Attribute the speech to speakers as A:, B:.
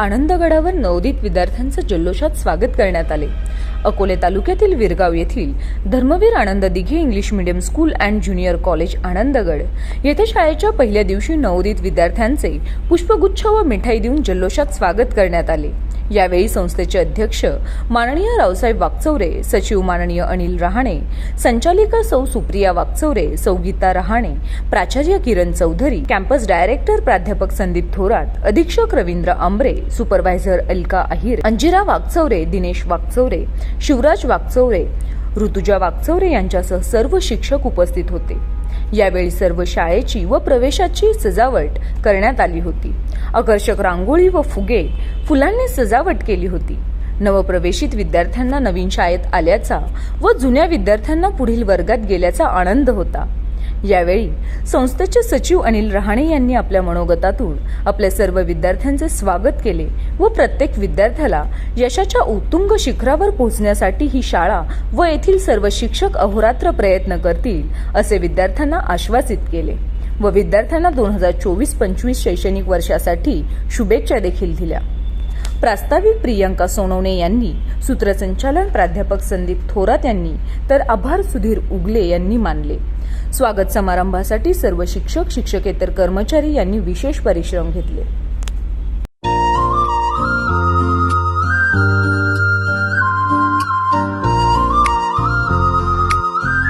A: आनंदगडावर नवोदित विद्यार्थ्यांचं जल्लोषात स्वागत करण्यात आले. अकोले तालुक्यातील विरगाव येथील Dharmaveer Anand Dighe English medium school and junior college Anandgad येथे शाळेच्या पहिल्या दिवशी नवोदित विद्यार्थ्यांचे पुष्पगुच्छ व मिठाई देऊन जल्लोषात स्वागत करण्यात आले. यावेळी संस्थेचे अध्यक्ष माननीय रावसाहेब वाकचौरे सचिव माननीय अनिल रहाणे संचालिका सौ सुप्रिया वाकचौरे सौ गीता रहाणे प्राचार्य किरण चौधरी कॅम्पस डायरेक्टर प्राध्यापक संदीप थोरात अधीक्षक रवींद्र आंबरे सुपरवायझर अलका अहिर अंजिरा वाकचौरे दिनेश वाकचौरे शिवराज वाकचौरे ऋतुजा वाकचौरे यांच्यासह सर्व शिक्षक उपस्थित होते. यावेळी सर्व शाळेची व प्रवेशाची सजावट करण्यात आली होती. आकर्षक रांगोळी व फुगे फुलांनी सजावट केली होती. नवप्रवेशित विद्यार्थ्यांना नवीन शाळेत आल्याचा व जुन्या विद्यार्थ्यांना पुढील वर्गात गेल्याचा आनंद होता. यावेळी संस्थेचे सचिव अनिल रहाणे यांनी आपल्या मनोगतातून आपल्या सर्व विद्यार्थ्यांचे स्वागत केले व प्रत्येक विद्यार्थ्याला यशाच्या उत्तुंग शिखरावर पोहोचण्यासाठी ही शाळा व येथील सर्व शिक्षक अहोरात्र प्रयत्न करतील असे विद्यार्थ्यांना आश्वासित केले. व विद्यार्थ्यांना दोन हजार चोवीस पंचवीस शैक्षणिक वर्षासाठी शुभेच्छा देखील दिल्या. प्रास्ताविक प्रियंका सोनवणे यांनी सूत्रसंचालन प्राध्यापक संदीप थोरात यांनी तर आभार सुधीर उगले यांनी मानले. स्वागत समारंभासाठी सर्व शिक्षक शिक्षकेतर कर्मचारी यांनी विशेष परिश्रम घेतले.